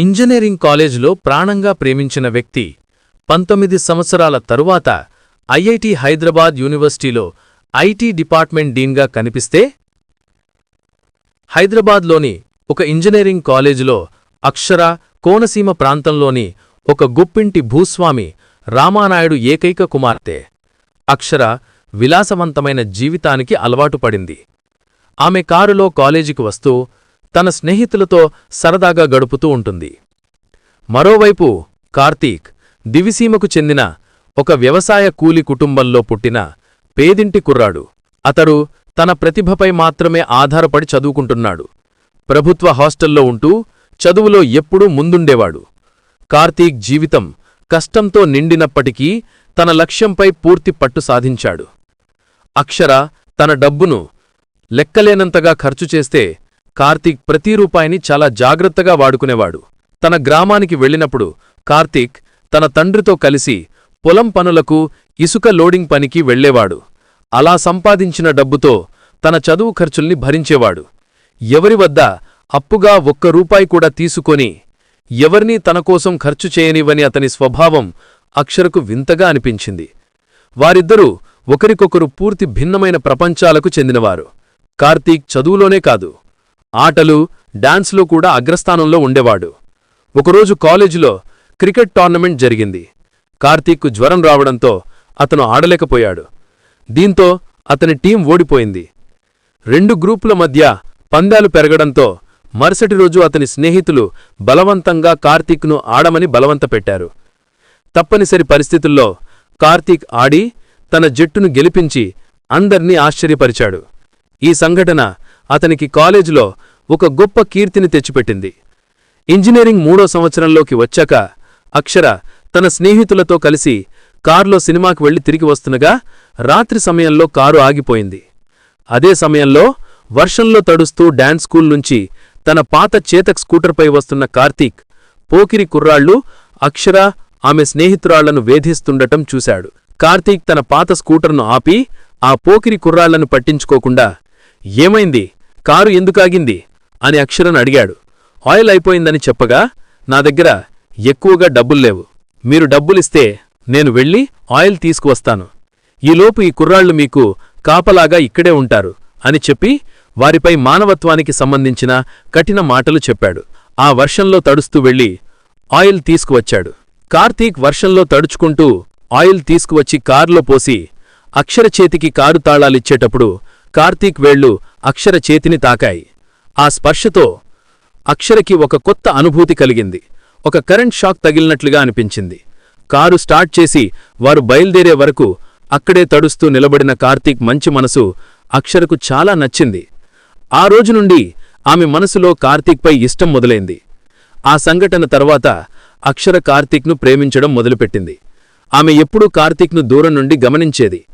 Engineering కాలేజీలో ప్రాణంగా ప్రేమించిన వ్యక్తి పంతొమ్మిది సంవత్సరాల తరువాత ఐఐటి హైదరాబాద్ యూనివర్సిటీలో ఐటీ డిపార్ట్మెంట్ డీన్గా కనిపిస్తే హైదరాబాద్లోని ఒక ఇంజనీరింగ్ కాలేజీలో అక్షర కోనసీమ ప్రాంతంలోని ఒక గుప్పింటి భూస్వామి రామానాయుడు ఏకైక కుమార్తె. అక్షర విలాసవంతమైన జీవితానికి అలవాటు పడింది. ఆమె కారులో కాలేజీకి వస్తూ తన స్నేహితులతో సరదాగా గడుపుతూ ఉంటుంది. మరోవైపు కార్తీక్ దివిసీమకు చెందిన ఒక వ్యవసాయ కూలి కుటుంబంలో పుట్టిన పేదింటి కుర్రాడు. అతడు తన ప్రతిభపై మాత్రమే ఆధారపడి చదువుకుంటున్నాడు. ప్రభుత్వ హాస్టల్లో ఉంటూ చదువులో ఎప్పుడూ ముందుండేవాడు. కార్తీక్ జీవితం కష్టంతో నిండినప్పటికీ తన లక్ష్యంపై పూర్తి పట్టు సాధించాడు. అక్షర తన డబ్బును లెక్కలేనంతగా ఖర్చు చేస్తే కార్తీక్ ప్రతి రూపాయిని చాలా జాగ్రత్తగా వాడుకునేవాడు. తన గ్రామానికి వెళ్ళినప్పుడు కార్తీక్ తన తండ్రితో కలిసి పొలం పనులకు ఇసుక లోడింగ్ పనికి వెళ్ళేవాడు. అలా సంపాదించిన డబ్బుతో తన చదువు ఖర్చుల్ని భరించేవాడు. ఎవరి వద్ద అప్పుగా ఒక్క రూపాయి కూడా తీసుకొని ఎవరినీ తనకోసం ఖర్చు చేయనివని అతని స్వభావం అక్షరకు వింతగా అనిపించింది. వారిద్దరూ ఒకరికొకరు పూర్తి భిన్నమైన ప్రపంచాలకు చెందినవారు. కార్తీక్ చదువులోనే కాదు ఆటలు డాన్స్లో కూడా అగ్రస్థానంలో ఉండేవాడు. ఒకరోజు కాలేజీలో క్రికెట్ టోర్నమెంట్ జరిగింది. కార్తీక్కు జ్వరం రావడంతో అతను ఆడలేకపోయాడు. దీంతో అతని టీం ఓడిపోయింది. రెండు గ్రూపుల మధ్య పందాలు పెరగడంతో మరుసటి రోజు అతని స్నేహితులు బలవంతంగా కార్తీక్ను ఆడమని బలవంతపెట్టారు తప్పనిసరి పరిస్థితుల్లో కార్తీక్ ఆడి తన జట్టును గెలిపించి అందర్నీ ఆశ్చర్యపరిచాడు. ఈ సంఘటన అతనికి కాలేజీలో ఒక గొప్ప కీర్తిని తెచ్చిపెట్టింది. ఇంజనీరింగ్ మూడో సంవత్సరంలోకి వచ్చాక అక్షర తన స్నేహితులతో కలిసి కారులో సినిమాకి వెళ్ళి తిరిగి వస్తుండగా రాత్రి సమయంలో కారు ఆగిపోయింది. అదే సమయంలో వర్షంలో తడుస్తూ డాన్స్ స్కూల్ నుంచి తన పాత చేతక్ స్కూటర్పై వస్తున్న కార్తీక్ పోకిరి కుర్రాళ్ళు అక్షర ఆమె స్నేహితురాళ్ళను వేధిస్తుండటం చూశాడు. కార్తీక్ తన పాత స్కూటర్ను ఆపి ఆ పోకిరి కుర్రాళ్ళను పట్టించుకోకుండా ఏమైంది? కారు ఎందుకాగింది? అని అక్షరను అడిగాడు. ఆయిల్ అయిపోయిందని చెప్పగా నా దగ్గర ఎక్కువగా డబ్బుల్లేవు మీరు డబ్బులిస్తే నేను వెళ్ళి ఆయిల్ తీసుకువస్తాను. ఈలోపు ఈ కుర్రాళ్ళు మీకు కాపలాగా ఇక్కడే ఉంటారు అని చెప్పి వారిపై మానవత్వానికి సంబంధించిన కఠిన మాటలు చెప్పాడు. ఆ వర్షంలో తడుస్తూ వెళ్ళి ఆయిల్ తీసుకువచ్చాడు. కార్తీక్ వర్షంలో తడుచుకుంటూ ఆయిల్ తీసుకువచ్చి కారులో పోసి అక్షర చేతికి కారు తాళాలిచ్చేటప్పుడు కార్తీక్ వేళ్ళు అక్షర చేతిని తాకాయి. ఆ స్పర్శతో అక్షరకి ఒక కొత్త అనుభూతి కలిగింది. ఒక కరెంట్ షాక్ తగిలినట్లుగా అనిపించింది. కారు స్టార్ట్ చేసి వారు బయల్దేరే వరకు అక్కడే తడుస్తూ నిలబడిన కార్తీక్ మంచి మనసు అక్షరకు చాలా నచ్చింది. ఆ రోజు నుండి ఆమె మనసులో కార్తీక్పై ఇష్టం మొదలైంది. ఆ సంఘటన తర్వాత అక్షర కార్తీక్ను ప్రేమించడం మొదలుపెట్టింది. ఆమె ఎప్పుడూ కార్తీక్ను దూరం నుండి గమనించేది.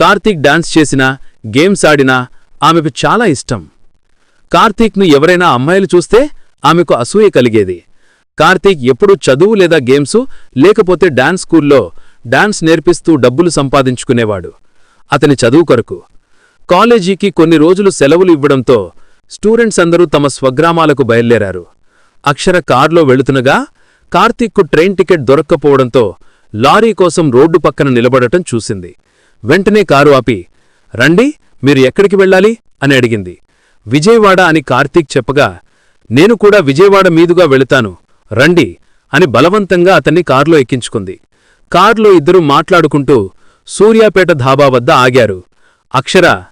కార్తీక్ డాన్స్ చేసినా గేమ్స్ ఆడినా ఆమెకు చాలా ఇష్టం. కార్తీక్ను ఎవరైనా అమ్మాయిలు చూస్తే ఆమెకు అసూయ కలిగేది. కార్తీక్ ఎప్పుడూ చదువు లేదా గేమ్సు లేకపోతే డాన్స్ స్కూల్లో డాన్స్ నేర్పిస్తూ డబ్బులు సంపాదించుకునేవాడు. అతని చదువు కొరకు. కాలేజీకి కొన్ని రోజులు సెలవులు ఇవ్వడంతో స్టూడెంట్స్ అందరూ తమ స్వగ్రామాలకు బయల్దేరారు. అక్షర కారులో వెళుతునగా కార్తీక్కు ట్రైన్ టికెట్ దొరక్కపోవడంతో లారీ కోసం రోడ్డు పక్కన నిలబడటం చూసింది. వెంటనే కారు ఆపి రండి మీరు ఎక్కడికి వెళ్ళాలి? అని అడిగింది. విజయవాడ అని కార్తీక్ చెప్పగా నేను కూడా విజయవాడ మీదుగా వెళుతాను రండి అని బలవంతంగా అతన్ని కారులో ఎక్కించుకుంది. కారులో ఇద్దరూ మాట్లాడుకుంటూ సూర్యాపేట ధాబా వద్ద ఆగారు. అక్షర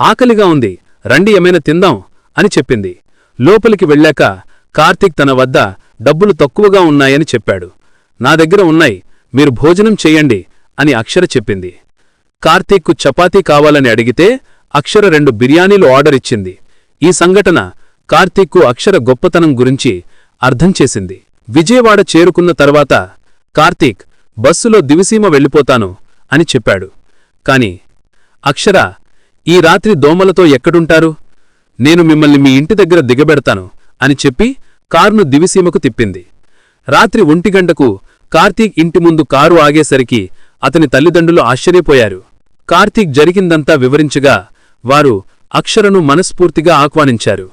ఆకలిగా ఉంది రండి ఏమైనా తిందాం అని చెప్పింది. లోపలికి వెళ్ళాక కార్తీక్ తన వద్ద డబ్బులు తక్కువగా ఉన్నాయని చెప్పాడు. నా దగ్గర ఉన్నాయి మీరు భోజనం చెయ్యండి అని అక్షర చెప్పింది. కార్తీక్కు చపాతీ కావాలని అడిగితే అక్షర రెండు బిర్యానీలు ఆర్డర్ ఇచ్చింది. ఈ సంఘటన కార్తీక్కు అక్షర గొప్పతనం గురించి అర్థం చేసింది. విజయవాడ చేరుకున్న తర్వాత కార్తీక్ బస్సులో దివిసీమ వెళ్ళిపోతాను అని చెప్పాడు. కాని అక్షర ఈ రాత్రి దోమలతో ఎక్కడుంటారు? నేను మిమ్మల్ని మీ ఇంటి దగ్గర దిగబెడతాను అని చెప్పి కారును దివిసీమకు తిప్పింది. రాత్రి ఒంటిగంటకు కార్తీక్ ఇంటి ముందు కారు ఆగేసరికి అతని తల్లిదండ్రులు ఆశ్చర్యపోయారు. కార్తీక్ జరిగిందంతా వివరించగా వారు అక్షరను మనస్ఫూర్తిగా ఆహ్వానించారు.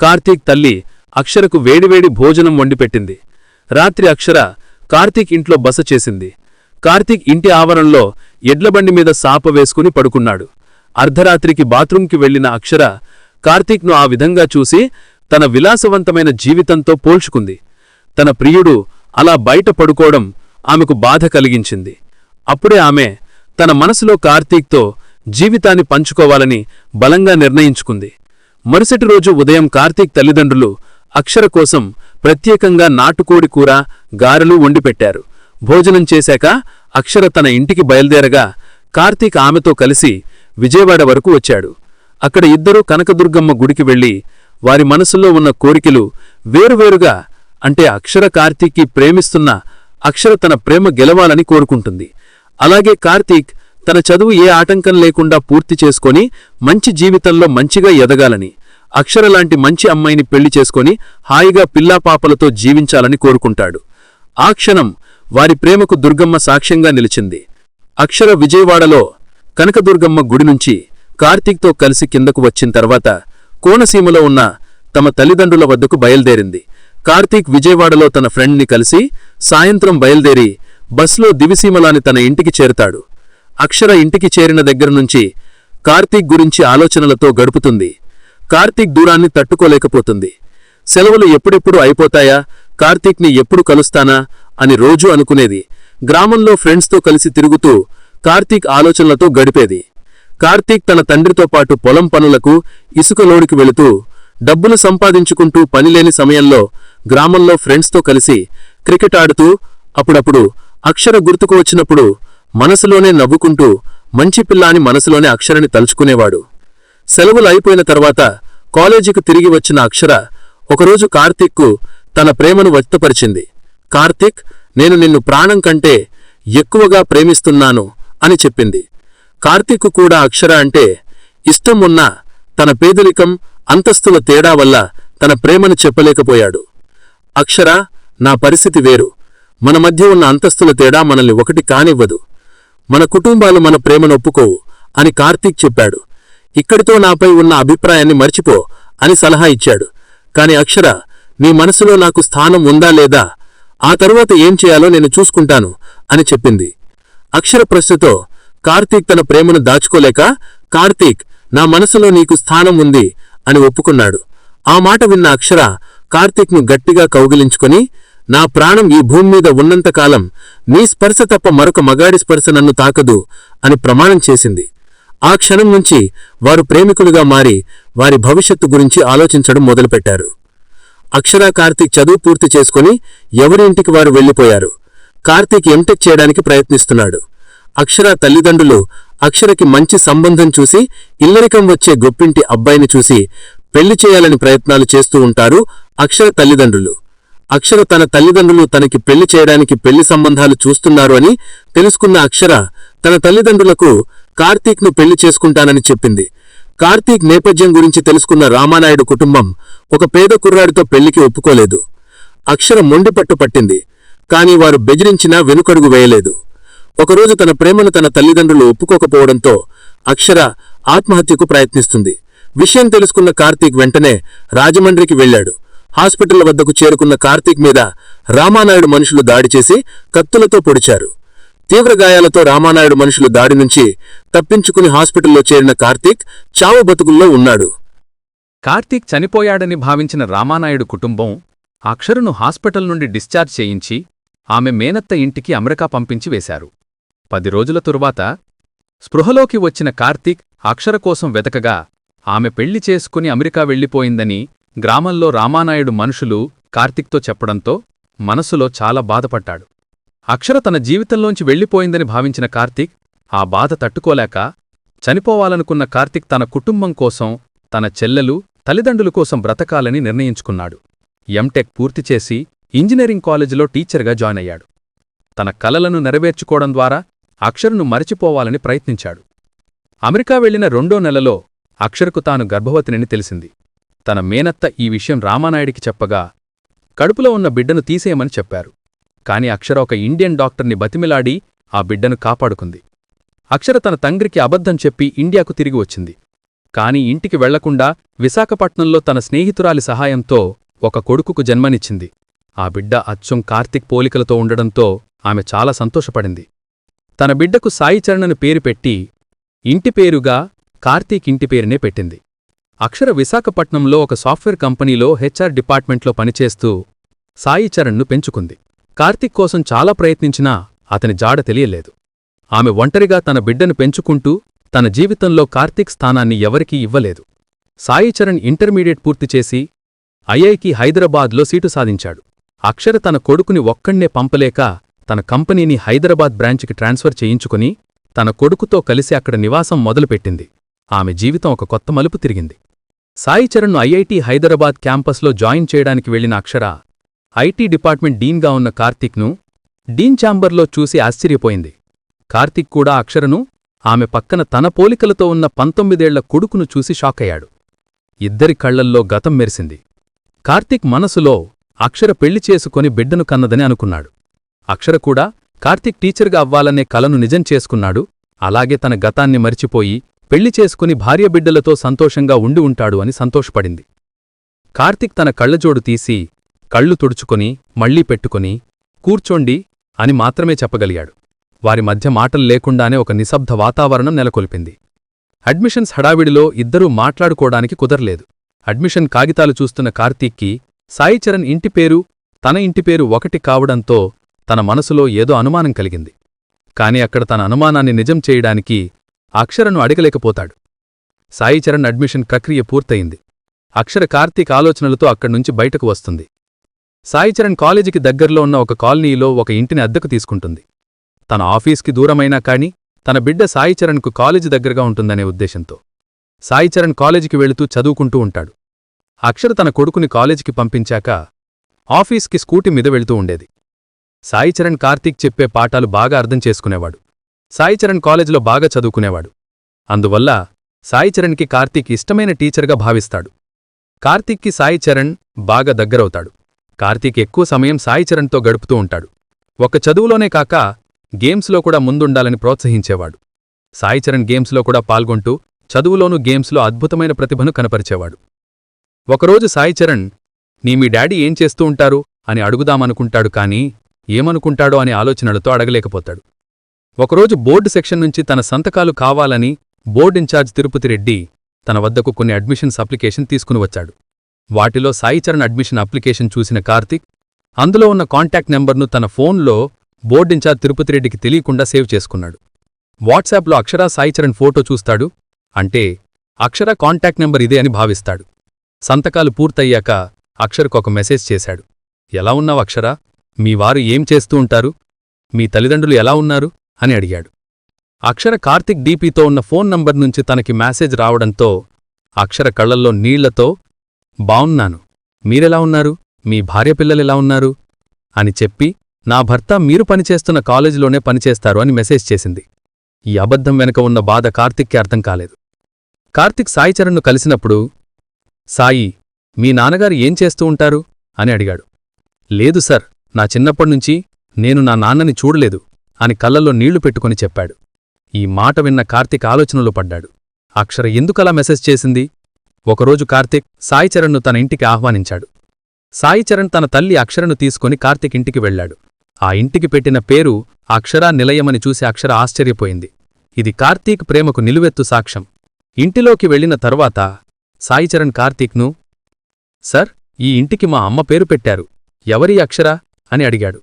కార్తీక్ తల్లి అక్షరకు వేడివేడి భోజనం వండిపెట్టింది రాత్రి అక్షర కార్తీక్ ఇంట్లో బస చేసింది. కార్తీక్ ఇంటి ఆవరణలో ఎడ్లబండి మీద సాప వేసుకుని పడుకున్నాడు. అర్ధరాత్రికి బాత్రూంకి వెళ్ళిన అక్షర కార్తీక్ను ఆ విధంగా చూసి తన విలాసవంతమైన జీవితంతో పోల్చుకుంది. తన ప్రియుడు అలా బయట పడుకోవడం ఆమెకు బాధ కలిగించింది. అప్పుడే ఆమె తన మనసులో కార్తీక్తో జీవితాన్ని పంచుకోవాలని బలంగా నిర్ణయించుకుంది. మరుసటి రోజు ఉదయం కార్తీక్ తల్లిదండ్రులు అక్షర కోసం ప్రత్యేకంగా నాటుకోడి కూర గారెలు వండిపెట్టారు భోజనం చేశాక అక్షర తన ఇంటికి బయలుదేరగా కార్తీక్ ఆమెతో కలిసి విజయవాడ వరకు వచ్చాడు. అక్కడ ఇద్దరూ కనకదుర్గమ్మ గుడికి వెళ్ళి వారి మనసులో ఉన్న కోరికలు వేరువేరుగా అంటే అక్షర కార్తీక్కి ప్రేమిస్తున్న అక్షర తన ప్రేమ గెలవాలని కోరుకుంటుంది. అలాగే కార్తీక్ తన చదువు ఏ ఆటంకం లేకుండా పూర్తి చేసుకొని మంచి జీవితంలో మంచిగా ఎదగాలని అక్షర లాంటి మంచి అమ్మాయిని పెళ్ళి చేసుకొని హాయిగా పిల్లాపాపలతో జీవించాలని కోరుకుంటాడు. ఆ క్షణం వారి ప్రేమకు దుర్గమ్మ సాక్ష్యంగా నిలిచింది. అక్షర విజయవాడలో కనకదుర్గమ్మ గుడి నుంచి కార్తీక్తో కలిసి కిందకు వచ్చిన తర్వాత కోనసీమలో ఉన్న తమ తల్లిదండ్రుల వద్దకు బయల్దేరింది. కార్తీక్ విజయవాడలో తన ఫ్రెండ్ని కలిసి సాయంత్రం బయల్దేరి బస్లో దివిసీమలాని తన ఇంటికి చేరుతాడు. అక్షర ఇంటికి చేరిన దగ్గర నుంచి కార్తీక్ గురించి ఆలోచనలతో గడుపుతుంది. కార్తీక్ దూరాన్ని తట్టుకోలేకపోతుంది. సెలవులు ఎప్పుడెప్పుడు అయిపోతాయా? కార్తీక్ని ఎప్పుడు కలుస్తానా? అని రోజూ అనుకునేది. గ్రామంలో ఫ్రెండ్స్తో కలిసి తిరుగుతూ కార్తీక్ ఆలోచనలతో గడిపేది. కార్తీక్ తన తండ్రితో పాటు పొలం పనులకు ఇసుక లోడికి వెళుతూ డబ్బులు సంపాదించుకుంటూ పనిలేని సమయంలో గ్రామంలో ఫ్రెండ్స్తో కలిసి క్రికెట్ ఆడుతూ అప్పుడప్పుడు అక్షర గుర్తుకు వచ్చినప్పుడు మనసులోనే నవ్వుకుంటూ మంచి పిల్లాని మనసులోనే అక్షరని తలుచుకునేవాడు. సెలవులు అయిపోయిన తర్వాత కాలేజీకి తిరిగి వచ్చిన అక్షర ఒకరోజు కార్తీక్కు తన ప్రేమను వ్యక్తపరిచింది. కార్తీక్ నేను నిన్ను ప్రాణం కంటే ఎక్కువగా ప్రేమిస్తున్నాను అని చెప్పింది. కార్తీక్ కూడా అక్షర అంటే ఇష్టం ఉన్నా తన పేదరికం అంతస్తుల తేడా వల్ల తన ప్రేమను చెప్పలేకపోయాడు. అక్షర నా పరిస్థితి వేరు. మన మధ్య ఉన్న అంతస్తుల తేడా మనల్ని ఒకటి కానివ్వదు. మన కుటుంబాలు మన ప్రేమను ఒప్పుకోవు అని కార్తీక్ చెప్పాడు. ఇక్కడితో నాపై ఉన్న అభిప్రాయాన్ని మర్చిపో అని సలహా ఇచ్చాడు. కాని అక్షర నీ మనసులో నాకు స్థానం ఉందా లేదా? ఆ తరువాత ఏం చేయాలో నేను చూసుకుంటాను అని చెప్పింది. అక్షర ప్రశ్నతో కార్తీక్ తన ప్రేమను దాచుకోలేక కార్తీక్ నా మనసులో నీకు స్థానం ఉంది అని ఒప్పుకున్నాడు. ఆ మాట విన్న అక్షర కార్తీక్ను గట్టిగా కౌగిలించుకొని నా ప్రాణం ఈ భూమి మీద ఉన్నంతకాలం నీ స్పర్శ తప్ప మరొక మగాడి స్పర్శ నన్ను తాకదు అని ప్రమాణం చేసింది. ఆ క్షణం నుంచి వారు ప్రేమికులుగా మారి వారి భవిష్యత్తు గురించి ఆలోచించడం మొదలుపెట్టారు. అక్షర కార్తీక్ చదువు పూర్తి చేసుకుని ఎవరి ఇంటికి వారు వెళ్ళిపోయారు కార్తీక్ ఎంటెక్ చేయడానికి ప్రయత్నిస్తున్నాడు. అక్షర తల్లిదండ్రులు అక్షరకి మంచి సంబంధం చూసి ఇల్లరికం వచ్చే గొప్పింటి అబ్బాయిని చూసి పెళ్ళి చేయాలని ప్రయత్నాలు చేస్తూ ఉంటారు అక్షర తల్లిదండ్రులు. అక్షర తన తల్లిదండ్రులు తనకి పెళ్ళి చేయడానికి పెళ్ళి సంబంధాలు చూస్తున్నారు అని తెలుసుకున్న అక్షర తన తల్లిదండ్రులకు కార్తీక్ను పెళ్ళి చేసుకుంటానని చెప్పింది. కార్తీక్ నేపథ్యం గురించి తెలుసుకున్న రామానాయుడు కుటుంబం ఒక పేద కుర్రాడితో పెళ్ళికి ఒప్పుకోలేదు. అక్షర మొండిపట్టు పట్టింది కాని వారు బెదిరించినా వెనుకడుగు వేయలేదు. ఒకరోజు తన ప్రేమను తన తల్లిదండ్రులు ఒప్పుకోకపోవడంతో అక్షర ఆత్మహత్యకు ప్రయత్నిస్తుంది. విషయం తెలుసుకున్న కార్తీక్ వెంటనే రాజమండ్రికి వెళ్ళాడు హాస్పిటల్ వద్దకు చేరుకున్న కార్తీక్ మీద రామానాయుడు మనుషులు దాడి చేసి కత్తులతో పొడిచారు. తీవ్ర గాయాలతో రామానాయుడు మనుషులు దాడి నుంచి తప్పించుకుని హాస్పిటల్లో చేరిన కార్తీక్ చావు బతుకుల్లో ఉన్నాడు. కార్తీక్ చనిపోయాడని భావించిన రామానాయుడు కుటుంబం అక్షరును హాస్పిటల్ నుండి డిశ్చార్జ్ చేయించి ఆమె మేనత్త ఇంటికి అమెరికా పంపించి వేశారు. పది రోజుల తరువాత స్పృహలోకి వచ్చిన కార్తీక్ అక్షర కోసం వెతకగా ఆమె పెళ్ళి చేసుకుని అమెరికా వెళ్ళిపోయిందని గ్రామంలో రామానాయుడు మనుషులు కార్తిక్తో చెప్పడంతో మనసులో చాలా బాధపడ్డాడు. అక్షర తన జీవితంలోంచి వెళ్ళిపోయిందని భావించిన కార్తీక్ ఆ బాధ తట్టుకోలేక చనిపోవాలనుకున్న కార్తీక్ తన కుటుంబం కోసం తన చెల్లెలు తల్లిదండ్రుల కోసం బ్రతకాలని నిర్ణయించుకున్నాడు. ఎంటెక్ పూర్తి చేసి ఇంజనీరింగ్ కాలేజీలో టీచర్గా జాయిన్ అయ్యాడు. తన కలలను నెరవేర్చుకోవడం ద్వారా అక్షర్ను మరచిపోవాలని ప్రయత్నించాడు. అమెరికా వెళ్ళిన రెండో నెలలో అక్షర్కు తాను గర్భవతినని తెలిసింది. తన మేనత్త ఈ విషయం రామానాయుడికి చెప్పగా కడుపులో ఉన్న బిడ్డను తీసేయమని చెప్పారు. కాని అక్షర ఒక ఇండియన్ డాక్టర్ని బతిమిలాడి ఆ బిడ్డను కాపాడుకుంది. అక్షర తన తండ్రికి అబద్ధం చెప్పి ఇండియాకు తిరిగి వచ్చింది. కాని ఇంటికి వెళ్ళకుండా విశాఖపట్నంలో తన స్నేహితురాలి సహాయంతో ఒక కొడుకుకు జన్మనిచ్చింది. ఆ బిడ్డ అచ్చం కార్తిక్ పోలికలతో ఉండడంతో ఆమె చాలా సంతోషపడింది. తన బిడ్డకు సాయిచరణను పేరు పెట్టి ఇంటి పేరుగా కార్తీక్ ఇంటి పేరునే పెట్టింది. అక్షర విశాఖపట్నంలో ఒక సాఫ్ట్వేర్ కంపెనీలో హెచ్ఆర్ డిపార్ట్మెంట్లో పనిచేస్తూ సాయిచరణ్ను పెంచుకుంది. కార్తిక్ కోసం చాలా ప్రయత్నించినా అతని జాడ తెలియలేదు. ఆమె ఒంటరిగా తన బిడ్డను పెంచుకుంటూ తన జీవితంలో కార్తీక్ స్థానాన్ని ఎవరికీ ఇవ్వలేదు. సాయిచరణ్ ఇంటర్మీడియట్ పూర్తి చేసి ఐఐకి హైదరాబాద్లో సీటు సాధించాడు. అక్షర తన కొడుకుని ఒక్కణ్ణే పంపలేక తన కంపెనీని హైదరాబాద్ బ్రాంచ్కి ట్రాన్స్ఫర్ చేయించుకుని తన కొడుకుతో కలిసి అక్కడ నివాసం మొదలుపెట్టింది. ఆమె జీవితం ఒక కొత్త మలుపు తిరిగింది. సాయిచరణ్ను ఐఐటి హైదరాబాద్ క్యాంపస్లో జాయిన్ చేయడానికి వెళ్ళిన అక్షర ఐటీ డిపార్ట్మెంట్ డీన్గా ఉన్న కార్తీక్ను డీన్ ఛాంబర్లో చూసి ఆశ్చర్యపోయింది. కార్తిక్ కూడా అక్షరను ఆమె పక్కన తన పోలికలతో ఉన్న పంతొమ్మిదేళ్ళ కొడుకును చూసి షాకయ్యాడు. ఇద్దరి కళ్ళల్లో గతం మెరిసింది. కార్తీక్ మనసులో అక్షర పెళ్ళి చేసుకొని బిడ్డను కన్నదని అనుకున్నాడు. అక్షర కూడా కార్తీక్ టీచర్గా అవ్వాలనే కలను నిజం చేసుకున్నాడు. అలాగే తన గతాన్ని మరిచిపోయి పెళ్ళి చేసుకుని భార్యబిడ్డలతో సంతోషంగా ఉండి ఉంటాడు అని సంతోషపడింది. కార్తిక్ తన కళ్ళజోడు తీసి కళ్ళు తుడుచుకొని మళ్ళీ పెట్టుకొని కూర్చోండి అని మాత్రమే చెప్పగలిగాడు. వారి మధ్య మాటలు లేకుండానే ఒక నిశ్శబ్ద వాతావరణం నెలకొల్పింది. అడ్మిషన్స్ హడావిడిలో ఇద్దరూ మాట్లాడుకోవడానికి కుదరలేదు. అడ్మిషన్ కాగితాలు చూస్తున్న కార్తీక్కి సాయిచరణ్ ఇంటి పేరు తన ఇంటి పేరు ఒకటి కావడంతో తన మనసులో ఏదో అనుమానం కలిగింది. కాని అక్కడ తన అనుమానాన్ని నిజం చేయడానికి అక్షరను అడగలేకపోతాడు. సాయిచరణ్ అడ్మిషన్ ప్రక్రియ పూర్తయింది. అక్షర కార్తీక్ ఆలోచనలతో అక్కడ్నుంచి బయటకు వస్తుంది. సాయిచరణ్ కాలేజీకి దగ్గర్లో ఉన్న ఒక కాలనీలో ఒక ఇంటిని అద్దెకు తీసుకుంటుంది. తన ఆఫీస్కి దూరమైనా కాని తన బిడ్డ సాయిచరణ్కు కాలేజీ దగ్గరగా ఉంటుందనే ఉద్దేశంతో. సాయిచరణ్ కాలేజీకి వెళుతూ చదువుకుంటూ ఉంటాడు. అక్షర తన కొడుకుని కాలేజీకి పంపించాక ఆఫీస్కి స్కూటీ మీద వెళుతూ ఉండేది. సాయిచరణ్ కార్తీక్ చెప్పే పాఠాలు బాగా అర్థం చేసుకునేవాడు. సాయిచరణ్ కాలేజీలో బాగా చదువుకునేవాడు. అందువల్ల సాయిచరణ్కి కార్తీక్ ఇష్టమైన టీచర్గా భావిస్తాడు. కార్తీక్కి సాయిచరణ్ బాగా దగ్గరవుతాడు. కార్తీక్ ఎక్కువ సమయం సాయిచరణ్తో గడుపుతూ ఉంటాడు. ఒక చదువులోనే కాక గేమ్స్లో కూడా ముందుండాలని ప్రోత్సహించేవాడు. సాయిచరణ్ గేమ్స్లో కూడా పాల్గొంటూ చదువులోనూ గేమ్స్లో అద్భుతమైన ప్రతిభను కనపరిచేవాడు. ఒకరోజు సాయిచరణ్ నీ మీ డాడీ ఏం చేస్తూ ఉంటారు? అని అడుగుదామనుకుంటాడు కాని ఏమనుకుంటాడో అనే ఆలోచనలతో అడగలేకపోతాడు. ఒకరోజు బోర్డు సెక్షన్ నుంచి తన సంతకాలు కావాలని బోర్డు ఇన్ఛార్జ్ తిరుపతి రెడ్డి తన వద్దకు కొన్ని అడ్మిషన్స్ అప్లికేషన్ తీసుకుని వచ్చాడు. వాటిలో సాయిచరణ్ అడ్మిషన్ అప్లికేషన్ చూసిన కార్తిక్ అందులో ఉన్న కాంటాక్ట్ నెంబర్ను తన ఫోన్లో బోర్డు ఇన్ఛార్జ్ తిరుపతి రెడ్డికి తెలియకుండా సేవ్ చేసుకున్నాడు. వాట్సాప్లో అక్షరా సాయిచరణ్ ఫోటో చూస్తాడు అంటే అక్షర కాంటాక్ట్ నెంబర్ ఇదే అని భావిస్తాడు. సంతకాలు పూర్తయ్యాక అక్షర్కు ఒక మెసేజ్ చేశాడు. ఎలా ఉన్నావు అక్షరా? మీ వారు ఏం చేస్తూ ఉంటారు? మీ తల్లిదండ్రులు ఎలా ఉన్నారు? అని అడిగాడు. అక్షర కార్తిక్ డీపీతో ఉన్న ఫోన్ నంబర్ నుంచి తనకి మెసేజ్ రావడంతో అక్షర కళ్ళల్లో నీళ్ళతో బావున్నాను. మీరెలా ఉన్నారు? మీ భార్య పిల్లలెలా ఉన్నారు? అని చెప్పి నా భర్త మీరు పనిచేస్తున్న కాలేజీలోనే పనిచేస్తారు అని మెసేజ్ చేసింది. ఈ అబద్ధం వెనుక ఉన్న బాధ కార్తిక్కి అర్థం కాలేదు. కార్తిక్ సాయిచరణ్ను కలిసినప్పుడు సాయి మీ నాన్నగారు ఏం చేస్తూ ఉంటారు? అని అడిగాడు. లేదు సార్ నా చిన్నప్పటినుంచి నేను నా నాన్నని చూడలేదు. అని కళ్ళల్లో నీళ్ళు పెట్టుకుని చెప్పాడు. ఈ మాట విన్న కార్తీక్ ఆలోచనలో పడ్డాడు. అక్షర ఎందుకలా మెసేజ్ చేసింది? ఒకరోజు కార్తిక్ సాయిచరణ్ను తన ఇంటికి ఆహ్వానించాడు. సాయిచరణ్ తన తల్లి అక్షరను తీసుకుని కార్తిక్ ఇంటికి వెళ్ళాడు. ఆ ఇంటికి పెట్టిన పేరు అక్షరా నిలయమని చూసి అక్షర ఆశ్చర్యపోయింది. ఇది కార్తీక్ ప్రేమకు నిలువెత్తు సాక్ష్యం. ఇంటిలోకి వెళ్ళిన తరువాత సాయిచరణ్ కార్తీక్ను సర్ ఈ ఇంటికి మా అమ్మ పేరు పెట్టారు. ఎవరి అక్షరా? అని అడిగాడు.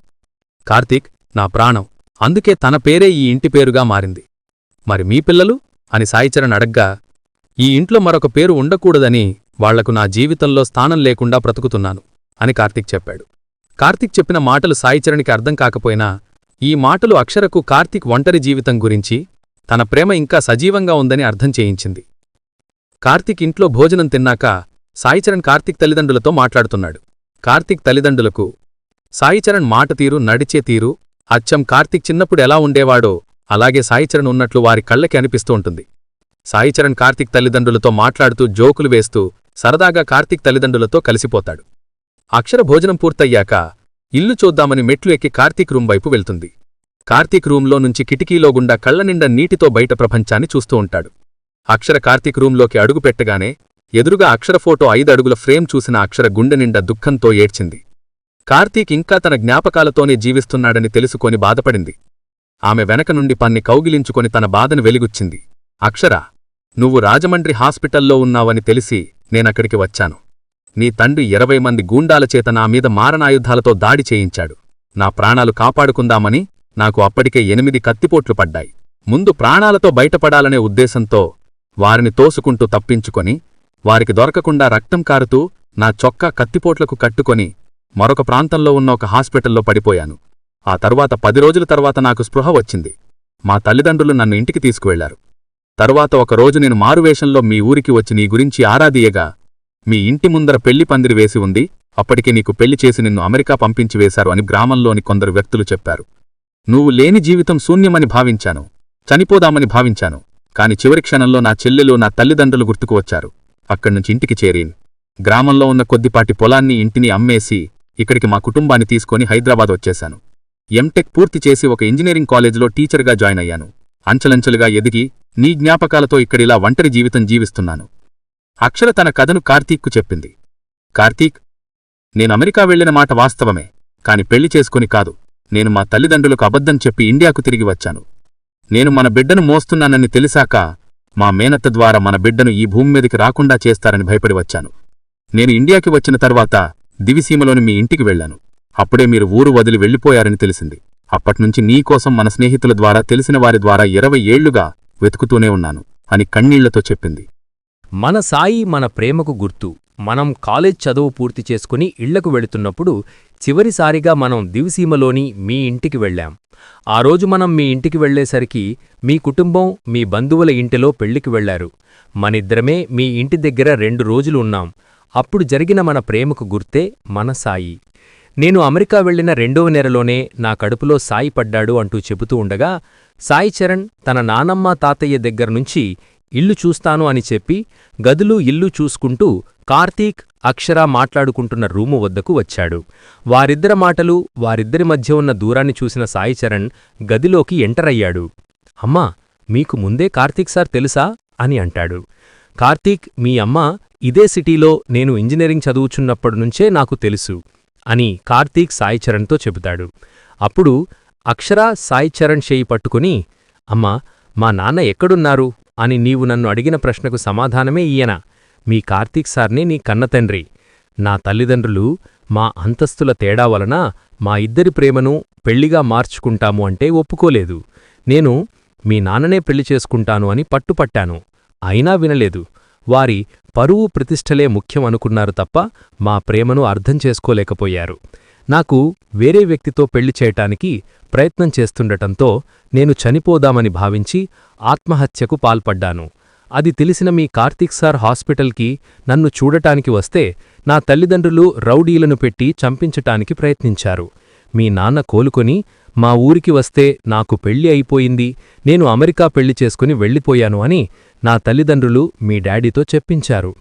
కార్తీక్ నా ప్రాణం. అందుకే తన పేరే ఈ ఇంటి పేరుగా మారింది. మరి మీ పిల్లలు? అని సాయిచరణ్ అడగ్గా ఈ ఇంట్లో మరొక పేరు ఉండకూడదని వాళ్ళకు నా జీవితంలో స్థానం లేకుండా బ్రతుకుతున్నాను అని కార్తీక్ చెప్పాడు. కార్తీక్ చెప్పిన మాటలు సాయిచరణ్కి అర్థం కాకపోయినా ఈ మాటలు అక్షరకు కార్తీక్ ఒంటరి జీవితం గురించి తన ప్రేమ ఇంకా సజీవంగా ఉందని అర్థం చేయించింది. కార్తీక్ ఇంట్లో భోజనం తిన్నాక సాయిచరణ్ కార్తీక్ తల్లిదండ్రులతో మాట్లాడుతున్నాడు. కార్తీక్ తల్లిదండ్రులకు సాయిచరణ్ మాట తీరు నడిచే తీరు అచ్చం కార్తిక్ చిన్నప్పుడు ఎలా ఉండేవాడో అలాగే సాయిచరణ్ ఉన్నట్లు వారి కళ్ళకి అనిపిస్తూ ఉంటుంది. సాయిచరణ్ కార్తిక్ తల్లిదండ్రులతో మాట్లాడుతూ జోకులు వేస్తూ సరదాగా కార్తీక్ తల్లిదండ్రులతో కలిసిపోతాడు. అక్షర భోజనం పూర్తయ్యాక ఇల్లు చూద్దామని మెట్లు ఎక్కి కార్తీక్ రూమ్ వైపు వెళ్తుంది. కార్తీక్ రూంలో నుంచి కిటికీలో గుండా కళ్ళనిండా నీటితో బయట ప్రపంచాన్ని చూస్తూ ఉంటాడు. అక్షర కార్తీక్ రూంలోకి అడుగుపెట్టగానే ఎదురుగా అక్షర ఫోటో ఐదు అడుగుల ఫ్రేమ్ చూసిన అక్షర గుండె నిండా దుఃఖంతో ఏడ్చింది. కార్తీక్ ఇంకా తన జ్ఞాపకాలతోనే జీవిస్తున్నాడని తెలుసుకొని బాధపడింది. ఆమె వెనక నుండి పన్ని కౌగిలించుకొని తన బాధను వెలిగుచ్చింది. అక్షర నువ్వు రాజమండ్రి హాస్పిటల్లో ఉన్నావని తెలిసి నేనక్కడికి వచ్చాను. నీ తండ్రి ఇరవై మంది గూండాల చేత నా మీద మారణాయుధాలతో దాడి చేయించాడు. నా ప్రాణాలు కాపాడుకుందామని నాకు అప్పటికే ఎనిమిది కత్తిపోట్లు పడ్డాయి. ముందు ప్రాణాలతో బయటపడాలనే ఉద్దేశంతో వారిని తోసుకుంటూ తప్పించుకొని వారికి దొరకకుండా రక్తం కారుతూ నా చొక్కా కత్తిపోట్లకు కట్టుకొని మరొక ప్రాంతంలో ఉన్న ఒక హాస్పిటల్లో పడిపోయాను. ఆ తరువాత పది రోజుల తర్వాత నాకు స్పృహ వచ్చింది. మా తల్లిదండ్రులు నన్ను ఇంటికి తీసుకువెళ్ళారు. తరువాత ఒకరోజు నేను మారువేషంలో మీ ఊరికి వచ్చి నీ గురించి ఆరాదీయగా మీ ఇంటి ముందర పెళ్ళి పందిరి వేసి ఉంది అప్పటికి నీకు పెళ్ళి చేసి నిన్ను అమెరికా పంపించి వేశారు అని గ్రామంలోని కొందరు వ్యక్తులు చెప్పారు. నువ్వు లేని జీవితం శూన్యమని భావించాను. చనిపోదామని భావించాను. కాని చివరి క్షణంలో నా చెల్లెలు నా తల్లిదండ్రులు గుర్తుకు వచ్చారు. అక్కడ్నుంచి ఇంటికి చేరీన్. గ్రామంలో ఉన్న కొద్దిపాటి పొలాన్ని ఇంటిని అమ్మేసి ఇక్కడికి మా కుటుంబాన్ని తీసుకొని హైదరాబాద్ వచ్చేశాను. ఎంటెక్ పూర్తి చేసి ఒక ఇంజనీరింగ్ కాలేజ్లో టీచర్గా జాయిన్ అయ్యాను. అంచలంచెలుగా ఎదిగి నీ జ్ఞాపకాలతో ఇక్కడిలా ఒంటరి జీవితం జీవిస్తున్నాను. అక్షర తన కథను కార్తీక్కు చెప్పింది. కార్తీక్ నేను అమెరికా వెళ్ళిన మాట వాస్తవమే కాని పెళ్ళి చేసుకుని కాదు. నేను మా తల్లిదండ్రులకు అబద్ధం చెప్పి ఇండియాకు తిరిగి వచ్చాను. నేను మన బిడ్డను మోస్తున్నానని తెలిసాక మా మేనత్త ద్వారా మన బిడ్డను ఈ భూమి మీదకి రాకుండా చేస్తారని భయపడి వచ్చాను. నేను ఇండియాకి వచ్చిన తర్వాత దివిసీమలోని మీ ఇంటికి వెళ్ళాను. అప్పుడే మీరు ఊరు వదిలి వెళ్ళిపోయారని తెలిసింది. అప్పట్నుంచి నీకోసం మన స్నేహితుల ద్వారా తెలిసిన వారి ద్వారా ఇరవై ఏళ్ళుగా వెతుకుతూనే ఉన్నాను అని కన్నీళ్ళతో చెప్పింది. మన సాయి మన ప్రేమకు గుర్తు. మనం కాలేజ్ చదువు పూర్తి చేసుకుని ఇళ్ళకు వెళుతున్నప్పుడు చివరిసారిగా మనం దివిసీమలోని మీ ఇంటికి వెళ్ళాం. ఆ రోజు మనం మీ ఇంటికి వెళ్ళేసరికి మీ కుటుంబం మీ బంధువుల ఇంటిలో పెళ్ళికి వెళ్ళారు మనిద్దరమే మీ ఇంటి దగ్గర రెండు రోజులు ఉన్నాం. అప్పుడు జరిగిన మన ప్రేమకు గుర్తే మన సాయి. నేను అమెరికా వెళ్ళిన రెండవ నెలలోనే నా కడుపులో సాయి పడ్డాడు అంటూ చెబుతూ ఉండగా సాయి చరణ్ తన నానమ్మ తాతయ్య దగ్గర్నుంచి ఇల్లు చూస్తాను అని చెప్పి గదులు ఇల్లు చూసుకుంటూ కార్తీక్ అక్షర మాట్లాడుకుంటున్న రూము వద్దకు వచ్చాడు. వారిద్దరి మాటలు వారిద్దరి మధ్య ఉన్న దూరాన్ని చూసిన సాయి చరణ్ గదిలోకి ఎంటర్ అయ్యాడు. అమ్మా మీకు ముందే కార్తీక్ సార్ తెలుసా? అని అంటాడు. కార్తీక్ మీ అమ్మ ఇదే సిటీలో నేను ఇంజనీరింగ్ చదువుచున్నప్పటినుంచే నాకు తెలుసు అని కార్తీక్ సాయిచరణ్తో చెబుతాడు. అప్పుడు అక్షర సాయిచరణ్ చేయి పట్టుకుని అమ్మా మా నాన్న ఎక్కడున్నారు? అని నీవు నన్ను అడిగిన ప్రశ్నకు సమాధానమే ఈయన. మీ కార్తీక్ సార్నే నీ కన్నతండ్రి నా తల్లిదండ్రులు మా అంతస్తుల తేడా వలన మా ఇద్దరి ప్రేమను పెళ్ళిగా మార్చుకుంటాము అంటే ఒప్పుకోలేదు. నేను మీ నాన్ననే పెళ్ళి చేసుకుంటాను అని పట్టుపట్టాను. అయినా వినలేదు. వారి పరువు ప్రతిష్టలే ముఖ్యం అనుకున్నారు తప్ప మా ప్రేమను అర్థం చేసుకోలేకపోయారు. నాకు వేరే వ్యక్తితో పెళ్ళి చేయటానికి ప్రయత్నం చేస్తుండటంతో నేను చనిపోదామని భావించి ఆత్మహత్యకు పాల్పడ్డాను. అది తెలిసిన మీ కార్తీక్ సార్ హాస్పిటల్కి నన్ను చూడటానికి వస్తే నా తల్లిదండ్రులు రౌడీలను పెట్టి చంపించటానికి ప్రయత్నించారు. మీ నాన్న కోలుకొని మా ఊరికి వస్తే నాకు పెళ్ళి అయిపోయింది నేను అమెరికా పెళ్ళి చేసుకుని వెళ్ళిపోయాను అని నా తల్లిదండ్రులు మీ డాడీతో చెప్పించారు.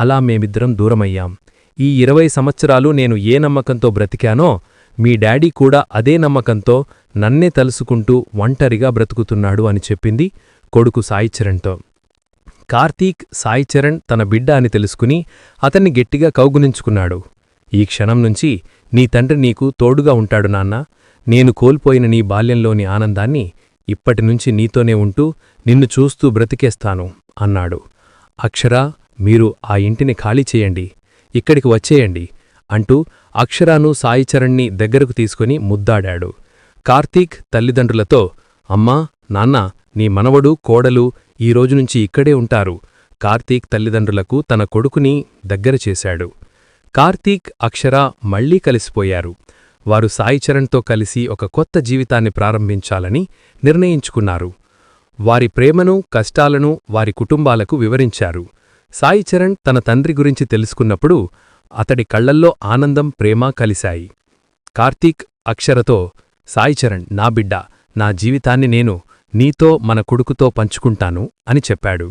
అలా మేమిద్దరం దూరమయ్యాం. ఈ ఇరవై సంవత్సరాలు నేను ఏ నమ్మకంతో బ్రతికానో మీ డాడీ కూడా అదే నమ్మకంతో నన్నే తలుసుకుంటూ ఒంటరిగా బ్రతుకుతున్నాడు అని చెప్పింది కొడుకు సాయిచరణ్తో. కార్తీక్ సాయిచరణ్ తన బిడ్డ అని తెలుసుకుని అతన్ని గట్టిగా కౌగునించుకున్నాడు ఈ క్షణం నుంచి నీ తండ్రి నీకు తోడుగా ఉంటాడు నాన్నా. నేను కోల్పోయిన నీ బాల్యంలోని ఆనందాన్ని ఇప్పటినుంచి నీతోనే ఉంటూ నిన్ను చూస్తూ బ్రతికేస్తాను అన్నాడు. అక్షరా మీరు ఆ ఇంటిని ఖాళీ చేయండి ఇక్కడికి వచ్చేయండి అంటూ అక్షరాను సాయిచరణ్ని దగ్గరకు తీసుకుని ముద్దాడాడు. కార్తీక్ తల్లిదండ్రులతో అమ్మా నాన్న నీ మనవడు కోడలు ఈ రోజునుంచి ఇక్కడే ఉంటారు. కార్తీక్ తల్లిదండ్రులకు తన కొడుకుని దగ్గర చేశాడు. కార్తీక్ అక్షర మళ్ళీ కలిసిపోయారు. వారు సాయిచరణ్తో కలిసి ఒక కొత్త జీవితాన్ని ప్రారంభించాలని నిర్ణయించుకున్నారు. వారి ప్రేమను కష్టాలను వారి కుటుంబాలకు వివరించారు. సాయిచరణ్ తన తండ్రి గురించి తెలుసుకున్నప్పుడు అతడి కళ్ళల్లో ఆనందం ప్రేమ కలిశాయి. కార్తీక్ అక్షరతో సాయిచరణ్ నా బిడ్డ నా జీవితాన్ని నేను నీతో మన కొడుకుతో పంచుకుంటాను అని చెప్పాడు.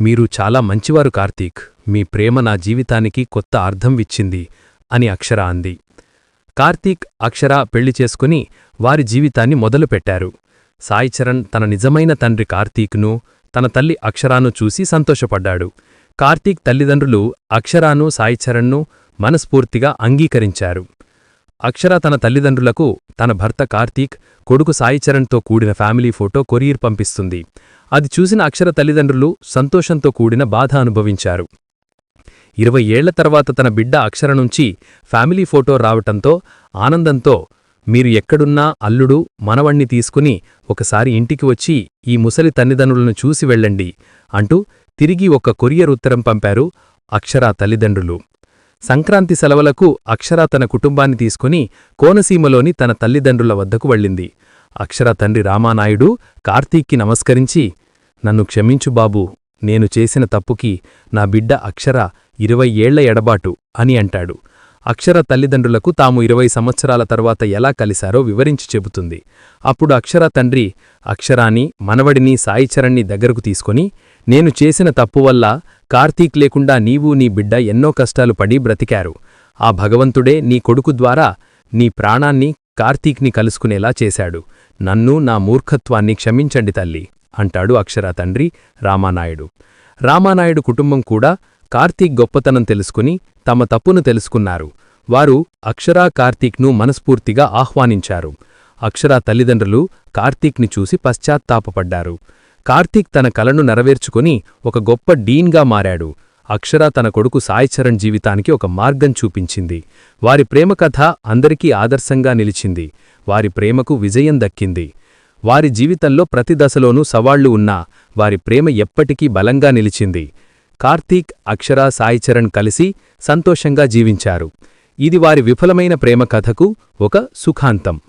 మీరు చాలా మంచివారు కార్తీక్. మీ ప్రేమ నా జీవితానికి కొత్త అర్థం ఇచ్చింది అని అక్షర అంది. కార్తీక్ అక్షర పెళ్ళి చేసుకుని వారి జీవితాన్ని మొదలుపెట్టారు. సాయిచరణ్ తన నిజమైన తండ్రి కార్తీక్ను తన తల్లి అక్షరాను చూసి సంతోషపడ్డాడు. కార్తీక్ తల్లిదండ్రులు అక్షరాను సాయిచరణ్ను మనస్ఫూర్తిగా అంగీకరించారు. అక్షర తన తల్లిదండ్రులకు తన భర్త కార్తీక్ కొడుకు సాయిచరణ్తో కూడిన ఫ్యామిలీ ఫోటో కొరియర్ పంపిస్తుంది. అది చూసిన అక్షర తల్లిదండ్రులు సంతోషంతో కూడిన బాధ అనుభవించారు. ఇరవై ఏళ్ళ తర్వాత తన బిడ్డ అక్షర నుంచి ఫ్యామిలీ ఫోటో రావటంతో ఆనందంతో మీరు ఎక్కడున్నా అల్లుడు మనవణ్ణి తీసుకుని ఒకసారి ఇంటికి వచ్చి ఈ ముసలి తల్లిదండ్రులను చూసి వెళ్ళండి అంటూ తిరిగి ఒక కొరియర్ ఉత్తరం పంపారు అక్షరా తల్లిదండ్రులు. సంక్రాంతి సెలవులకు అక్షర తన కుటుంబాన్ని తీసుకుని కోనసీమలోని తన తల్లిదండ్రుల వద్దకు వెళ్ళింది. అక్షర తండ్రి రామానాయుడు కార్తీక్కి నమస్కరించి నన్ను క్షమించు బాబూ నేను చేసిన తప్పుకి నా బిడ్డ అక్షర ఇరవై ఏళ్ళ ఎడబాటు అని అంటాడు. అక్షర తల్లిదండ్రులకు తాము ఇరవై సంవత్సరాల తర్వాత ఎలా కలిశారో వివరించి చెబుతుంది. అప్పుడు అక్షర తండ్రి అక్షరాని మనవడిని సాయిచరణ్ని దగ్గరకు తీసుకొని నేను చేసిన తప్పు వల్ల కార్తీక్ లేకుండా నీవు నీ బిడ్డ ఎన్నో కష్టాలు పడి బ్రతికారు. ఆ భగవంతుడే నీ కొడుకు ద్వారా నీ ప్రాణాన్ని కార్తీక్ని కలుసుకునేలా చేశాడు. నన్ను నా మూర్ఖత్వాన్ని క్షమించండి తల్లి. అంటాడు అక్షర తండ్రి రామానాయుడు. రామానాయుడు కుటుంబం కూడా కార్తీక్ గొప్పతనం తెలుసుకుని తమ తప్పును తెలుసుకున్నారు. వారు అక్షరా కార్తీక్ను మనస్ఫూర్తిగా ఆహ్వానించారు. అక్షరా తల్లిదండ్రులు కార్తీక్ని చూసి పశ్చాత్తాపపడ్డారు. కార్తీక్ తన కలను నెరవేర్చుకుని ఒక గొప్ప డీన్గా మారాడు. అక్షర తన కొడుకు సాయిచరణ్ జీవితానికి ఒక మార్గం చూపించింది. వారి ప్రేమ కథ అందరికీ ఆదర్శంగా నిలిచింది. వారి ప్రేమకు విజయం దక్కింది. వారి జీవితంలో ప్రతి దశలోనూ సవాళ్ళు ఉన్నా వారి ప్రేమ ఎప్పటికీ బలంగా నిలిచింది. కార్తీక్ అక్షరా సాయిచరణ్ కలిసి సంతోషంగా జీవించారు. ఇది వారి విఫలమైన ప్రేమ కథకు ఒక సుఖాంతం.